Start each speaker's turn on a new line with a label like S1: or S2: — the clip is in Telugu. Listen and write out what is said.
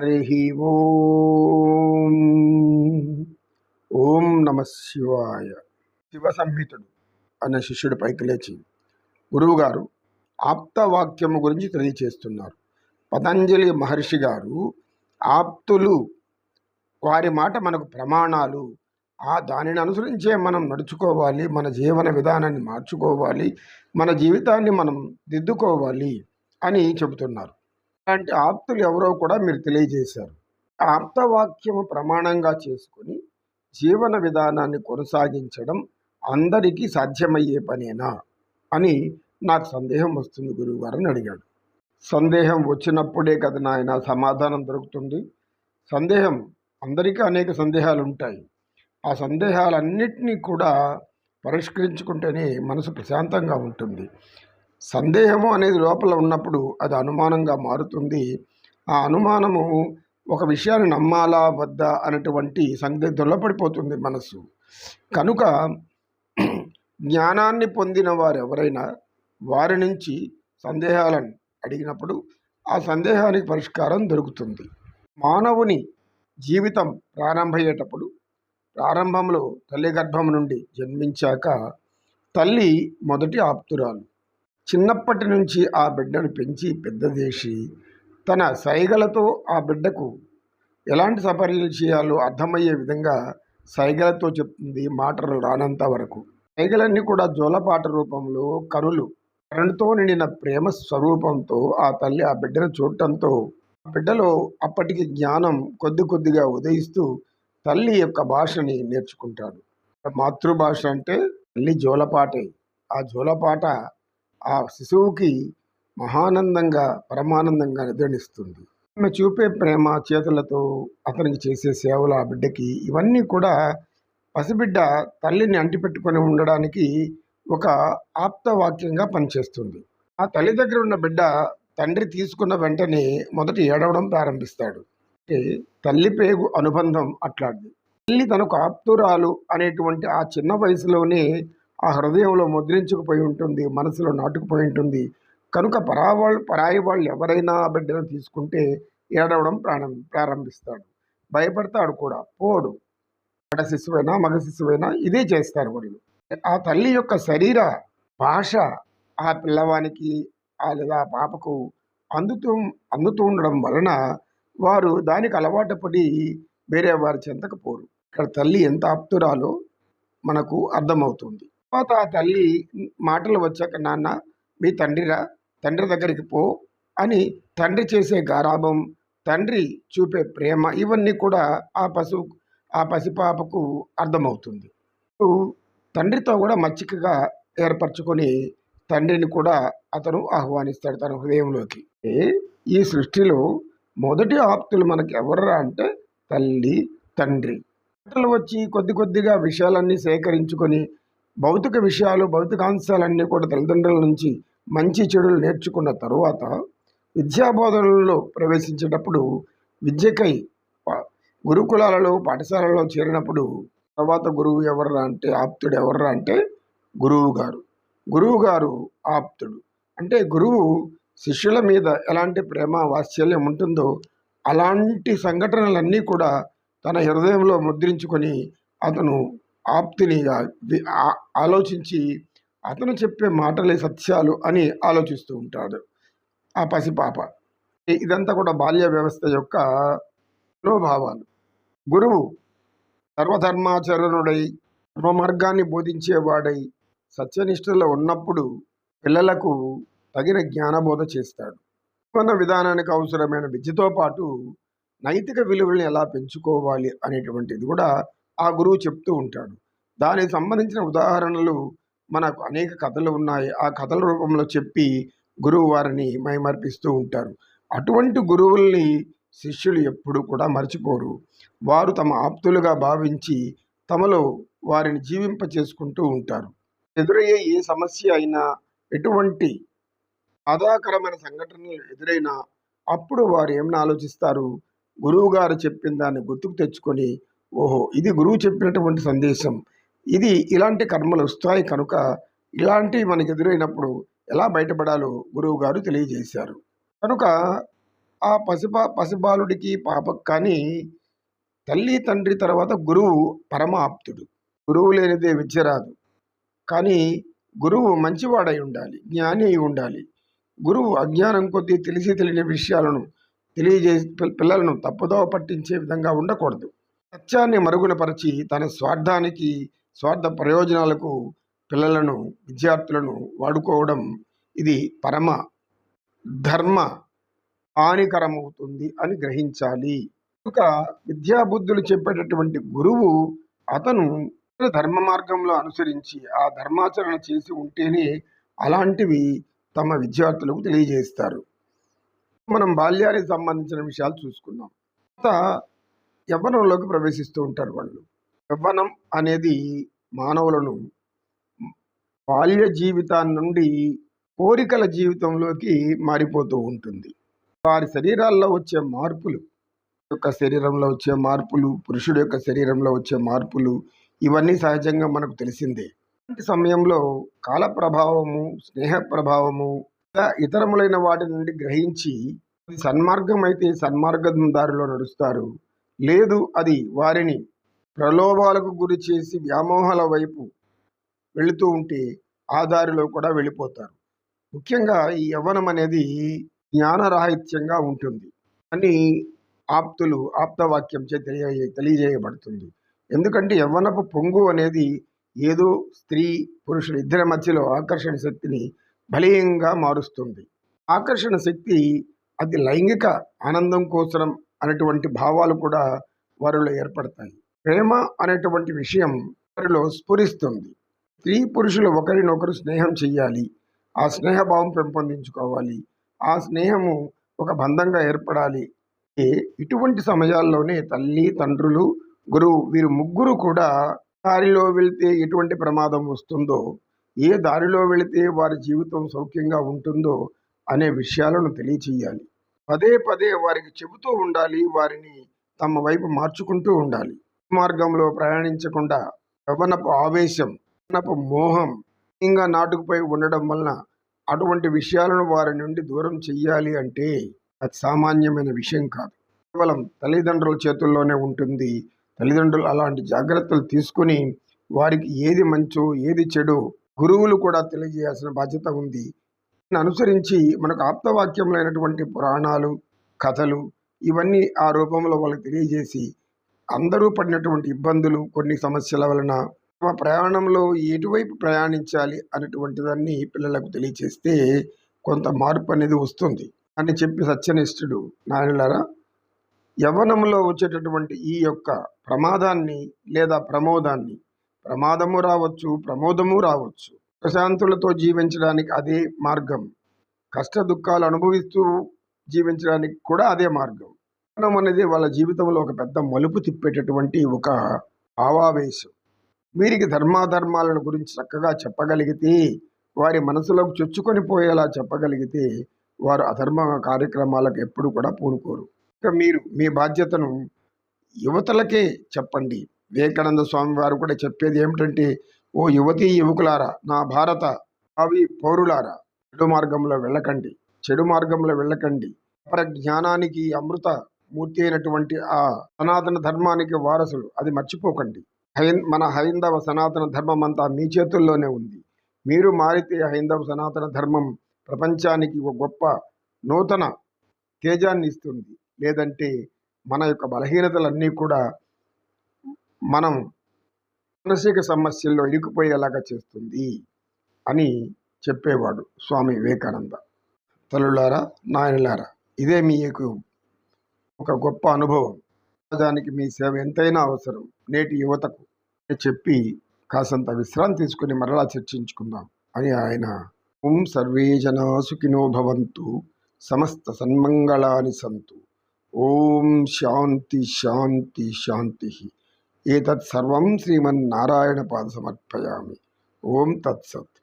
S1: హరి ఓం. ఓం నమ శివాయ. శివ సంహితుడు అనే శిష్యుడు పైకి లేచి గురువుగారు ఆప్తవాక్యము గురించి తెలియచేస్తున్నారు. పతంజలి మహర్షి గారు ఆప్తులు వారి మాట మనకు ప్రమాణాలు ఆ దానిని అనుసరించే మనం నడుచుకోవాలి మన జీవన విధానాన్ని మార్చుకోవాలి మన జీవితాన్ని మనం దిద్దుకోవాలి అని చెబుతున్నారు. అలాంటి ఆప్తులు ఎవరో కూడా మీరు తెలియజేశారు. ఆప్తవాక్యము ప్రమాణంగా చేసుకొని జీవన విధానాన్ని కొనసాగించడం అందరికీ సాధ్యమయ్యే పనేనా అని నాకు సందేహం వస్తుంది గురువుగారని అడిగాడు. సందేహం వచ్చినప్పుడే కదా నాయన సమాధానం దొరుకుతుంది. సందేహం అందరికీ అనేక సందేహాలు ఉంటాయి ఆ సందేహాలన్నింటినీ కూడా పరిష్కరించుకుంటేనే మనసు ప్రశాంతంగా ఉంటుంది. సందేహము అనేది లోపల ఉన్నప్పుడు అది అనుమానంగా మారుతుంది. ఆ అనుమానము ఒక విషయాన్ని నమ్మాలా వద్దా అనేటువంటి సందిగ్ధంలో పడిపోతుంది మనసు కనుక జ్ఞానాన్ని పొందిన వారు ఎవరైనా వారి నుంచి సందేహాలను అడిగినప్పుడు ఆ సందేహానికి పరిష్కారం దొరుకుతుంది. మానవుని జీవితం ప్రారంభమయ్యేటప్పుడు ప్రారంభంలో తల్లి గర్భం నుండి జన్మించాక తల్లి మొదటి ఆప్తురాలు. చిన్నప్పటి నుంచి ఆ బిడ్డను పెంచి పెద్ద చేసి తన సైగలతో ఆ బిడ్డకు ఎలాంటి సపర్యలు చేయాలో అర్థమయ్యే విధంగా సైగలతో చెప్తుంది మాటలు రానంత వరకు. సైగలన్నీ కూడా జోలపాట రూపంలో కనులు. కరణతో నిండిన ప్రేమ స్వరూపంతో ఆ తల్లి ఆ బిడ్డను చూడటంతో ఆ బిడ్డలో అప్పటికి జ్ఞానం కొద్ది కొద్దిగా ఉదయిస్తూ తల్లి యొక్క భాషని నేర్చుకుంటాడు. మాతృభాష అంటే తల్లి జోలపాటే. ఆ జోలపాట ఆ శిశువుకి మహానందంగా పరమానందంగా నిద్రనిస్తుంది. ఆమె చూపే ప్రేమ చేతులతో అతనికి చేసే సేవలు ఆ బిడ్డకి ఇవన్నీ కూడా పసిబిడ్డ తల్లిని అంటిపెట్టుకొని ఉండడానికి ఒక ఆప్తవాక్యంగా పనిచేస్తుంది. ఆ తల్లి దగ్గర ఉన్న బిడ్డ తండ్రి తీసుకున్న వెంటనే మొదట ఏడవడం ప్రారంభిస్తాడు. తల్లి పేగు అనుబంధం అట్లాంటిది. తల్లి తనకు ఆప్తురాలు అనేటువంటి ఆ చిన్న వయసులోనే ఆ హృదయంలో ముద్రించుకుపోయి ఉంటుంది మనసులో నాటుకుపోయి ఉంటుంది. కనుక పరావాళ్ళు పరాయి వాళ్ళు ఎవరైనా బిడ్డను తీసుకుంటే ఏడవడం ప్రాణం ప్రారంభిస్తాడు. భయపడతాడు కూడా. పోడు. ఆడ శిశువైనా మగ శిశువైనా ఇదే చేస్తారు వాళ్ళు. ఆ తల్లి యొక్క శరీర భాష ఆ పిల్లవానికి ఆ లేదా ఆ పాపకు అందుతూ అందుతూ ఉండడం వలన వారు దానికి అలవాటు పడి వేరే వారి చెంతకు పోరు. ఇక్కడ తల్లి ఎంత ఆప్తురాలో మనకు అర్థమవుతుంది. తర్వాత ఆ తల్లి మాటలు వచ్చాక నాన్న మీ తండ్రిరా తండ్రి దగ్గరికి పో అని తండ్రి చేసే గారాభం తండ్రి చూపే ప్రేమ ఇవన్నీ కూడా ఆ పశు ఆ పసిపాపకు అర్థమవుతుంది. తండ్రితో కూడా మచ్చికగా ఏర్పరచుకొని తండ్రిని కూడా అతను ఆహ్వానిస్తాడు తన హృదయంలోకి. ఈ సృష్టిలో మొదటి ఆప్తులు మనకి ఎవరురా అంటే తల్లి తండ్రి. వచ్చి కొద్ది కొద్దిగా విషయాలన్నీ సేకరించుకొని భౌతిక విషయాలు భౌతికాంశాలన్నీ కూడా తల్లిదండ్రుల నుంచి మంచి చెడులు నేర్చుకున్న తరువాత విద్యాబోధనలో ప్రవేశించేటప్పుడు విద్యకై గురుకులాలలో పాఠశాలలో చేరినప్పుడు తర్వాత గురువు ఎవర్రా అంటే ఆప్తుడు ఎవర్రా అంటే గురువు గారు. గురువు గారు ఆప్తుడు. అంటే గురువు శిష్యుల మీద ఎలాంటి ప్రేమ వాత్సల్యం ఉంటుందో అలాంటి సంఘటనలన్నీ కూడా తన హృదయంలో ముద్రించుకొని అతను ఆప్తిని ఆలోచించి అతను చెప్పే మాటలే సత్యాలు అని ఆలోచిస్తూ ఉంటాడు ఆ పసిపాప. ఇదంతా కూడా బాల్య వ్యవస్థ యొక్క మనోభావాలు. గురువు సర్వధర్మాచరణుడై ధర్మ మార్గాన్ని బోధించేవాడై సత్యనిష్టలో ఉన్నప్పుడు పిల్లలకు తగిన జ్ఞానబోధ చేస్తాడు. జీవన విధానానికి అవసరమైన విద్యతో పాటు నైతిక విలువల్ని ఎలా పెంచుకోవాలి అనేటువంటిది కూడా ఆ గురువు చెప్తూ ఉంటాడు. దానికి సంబంధించిన ఉదాహరణలు మనకు అనేక కథలు ఉన్నాయి. ఆ కథల రూపంలో చెప్పి గురువు వారిని మైమర్పిస్తూ ఉంటారు. అటువంటి గురువుల్ని శిష్యులు ఎప్పుడూ కూడా మర్చిపోరు. వారు తమ ఆప్తులుగా భావించి తమలో వారిని జీవింప చేసుకుంటూ ఉంటారు. ఎదురయ్యే ఏ సమస్య అయినా ఎటువంటి బాధాకరమైన సంఘటనలు ఎదురైనా అప్పుడు వారు ఏమని ఆలోచిస్తారు? గురువుగారు చెప్పిన దాన్ని గుర్తుకు తెచ్చుకొని ఓహో ఇది గురువు చెప్పినటువంటి సందేశం. ఇది ఇలాంటి కర్మలు వస్తాయి కనుక ఇలాంటివి మనకు ఎదురైనప్పుడు ఎలా బయటపడాలో గురువు గారు తెలియజేశారు. కనుక ఆ పసిబా పసిబాలుడికి పాపకు కానీ తల్లి తండ్రి తర్వాత గురువు పరమ ఆప్తుడు గురువు లేనిదే విద్య రాదు. కానీ గురువు మంచివాడై ఉండాలి జ్ఞాని అయి ఉండాలి. గురువు అజ్ఞానం కొద్దీ తెలిసి తెలియని విషయాలను తెలియజే పిల్లలను తప్పుదోవ పట్టించే విధంగా ఉండకూడదు. సత్యాన్ని మరుగునపరిచి తన స్వార్థానికి స్వార్థ ప్రయోజనాలకు పిల్లలను విద్యార్థులను వాడుకోవడం ఇది పరమ ధర్మ హానికరమవుతుంది అని గ్రహించాలి. కనుక విద్యాబుద్ధులు చెప్పేటటువంటి గురువు అతను ధర్మ మార్గంలో అనుసరించి ఆ ధర్మాచరణ చేసి ఉంటేనే అలాంటివి తమ విద్యార్థులకు తెలియజేస్తారు. మనం బాల్యానికి సంబంధించిన విషయాలు చూసుకున్నాం తర్వాత యవ్వనంలోకి ప్రవేశిస్తూ ఉంటారు వాళ్ళు. యవ్వనం అనేది మానవులను బాల్య జీవితాన్ని నుండి కోరికల జీవితంలోకి మారిపోతూ ఉంటుంది. వారి శరీరాల్లో వచ్చే మార్పులు యొక్క శరీరంలో వచ్చే మార్పులు పురుషుడి యొక్క శరీరంలో వచ్చే మార్పులు ఇవన్నీ సహజంగా మనకు తెలిసిందే. ఇలాంటి సమయంలో కాల ప్రభావము స్నేహ ప్రభావము ఇతరములైన వాటి నుండి గ్రహించి సన్మార్గం అయితే సన్మార్గం దారిలో నడుస్తారు. లేదు అది వారిని ప్రలోభాలకు గురి చేసి వ్యామోహాల వైపు వెళుతూ ఉంటే ఆ దారిలో కూడా వెళ్ళిపోతారు. ముఖ్యంగా ఈ యవ్వనం అనేది జ్ఞానరాహిత్యంగా ఉంటుంది అని ఆప్తులు ఆప్తవాక్యం చే తెలియ తెలియజేయబడుతుంది. ఎందుకంటే యవ్వనపు పొంగు అనేది ఏదో స్త్రీ పురుషుడు ఇద్దరి మధ్యలో ఆకర్షణ శక్తిని బలీయంగా మారుస్తుంది. ఆకర్షణ శక్తి అది లైంగిక ఆనందం కోసం అనేటువంటి భావాలు కూడా వారిలో ఏర్పడతాయి. ప్రేమ అనేటువంటి విషయం వారిలో స్ఫురిస్తుంది. స్త్రీ పురుషులు ఒకరినొకరు స్నేహం చెయ్యాలి. ఆ స్నేహభావం పెంపొందించుకోవాలి. ఆ స్నేహము ఒక బంధంగా ఏర్పడాలి. ఇటువంటి సమయాల్లోనే తల్లి తండ్రులు గురువు వీరు ముగ్గురు కూడా దారిలో వెళితే ఎటువంటి ప్రమాదం వస్తుందో ఏ దారిలో వెళితే వారి జీవితం సౌఖ్యంగా ఉంటుందో అనే విషయాలను తెలియచేయాలి పదే పదే వారికి చెబుతూ ఉండాలి వారిని తమ వైపు మార్చుకుంటూ ఉండాలి. మార్గంలో ప్రయాణించకుండా యవ్వనపు ఆవేశం యవ్వనపు మోహం ఇంకా నాటుకుపోయి ఉండడం వలన అటువంటి విషయాలను వారి నుండి దూరం చెయ్యాలి అంటే అది సామాన్యమైన విషయం కాదు. కేవలం తల్లిదండ్రుల చేతుల్లోనే ఉంటుంది. తల్లిదండ్రులు అలాంటి జాగ్రత్తలు తీసుకుని వారికి ఏది మంచో ఏది చెడో గురువులు కూడా తెలియజేయాల్సిన బాధ్యత ఉంది. అనుసరించి మనకు ఆప్తవాక్యములైనటువంటి పురాణాలు కథలు ఇవన్నీ ఆ రూపంలో వాళ్ళకి తెలియజేసి అందరూ పడినటువంటి ఇబ్బందులు కొన్ని సమస్యల వలన తమ ప్రయాణంలో ఎటువైపు ప్రయాణించాలి అనేటువంటి దాన్ని పిల్లలకు తెలియచేస్తే కొంత మార్పు అనేది వస్తుంది. అని చెప్పి సత్యనిష్ఠుడు నాయనలారా యవ్వనంలో వచ్చేటటువంటి ఈ యొక్క ప్రమాదాన్ని లేదా ప్రమోదాన్ని ప్రమాదము రావచ్చు ప్రమోదము రావచ్చు ప్రశాంతులతో జీవించడానికి అదే మార్గం. కష్ట దుఃఖాలు అనుభవిస్తూ జీవించడానికి కూడా అదే మార్గం. మరణం అనేది వాళ్ళ జీవితంలో ఒక పెద్ద మలుపు తిప్పేటటువంటి ఒక భావావేశం వీరికి ధర్మాధర్మాలను గురించి చక్కగా చెప్పగలిగితే వారి మనసులోకి చొచ్చుకొని పోయేలా చెప్పగలిగితే వారు అధర్మ కార్యక్రమాలకు ఎప్పుడు కూడా పూనుకోరు. ఇక మీరు మీ బాధ్యతను యువతలకే చెప్పండి. వివేకానంద స్వామి వారు కూడా చెప్పేది ఏమిటంటే ఓ యువతీ యువకులారా నా భారత భావి పౌరులారా చెడు మార్గంలో వెళ్ళకండి. చెడు మార్గంలో వెళ్ళకండి. అపర జ్ఞానానికి అమృత మూర్తి అయినటువంటి ఆ సనాతన ధర్మానికి వారసులు అది మర్చిపోకండి. హైన్ మన హైందవ సనాతన ధర్మం అంతా మీ చేతుల్లోనే ఉంది. మీరు మారితే హైందవ సనాతన ధర్మం ప్రపంచానికి ఒక గొప్ప నూతన తేజాన్ని ఇస్తుంది. లేదంటే మన యొక్క బలహీనతలన్నీ కూడా మనం మానసిక సమస్యల్లో ఇరుక్కుపోయేలాగా చేస్తుంది అని చెప్పేవాడు స్వామి వివేకానంద. తల్లులారా నాయనలారా ఇదే మీకు ఒక గొప్ప అనుభవం. సమాజానికి మీ సేవ ఎంతైనా అవసరం. నేటి యువతకు చెప్పి కాసంత విశ్రాంతి తీసుకుని మరలా చర్చించుకుందాం అని ఆయన ఓం సర్వే జనా సుఖినో భవంతు సమస్త సన్మంగళాని సంతు. ఓం శాంతి శాంతి శాంతి. ఏతత్సర్వం శ్రీమన్నారాయణ పాద సమర్పయామి ఓం తత్సత్.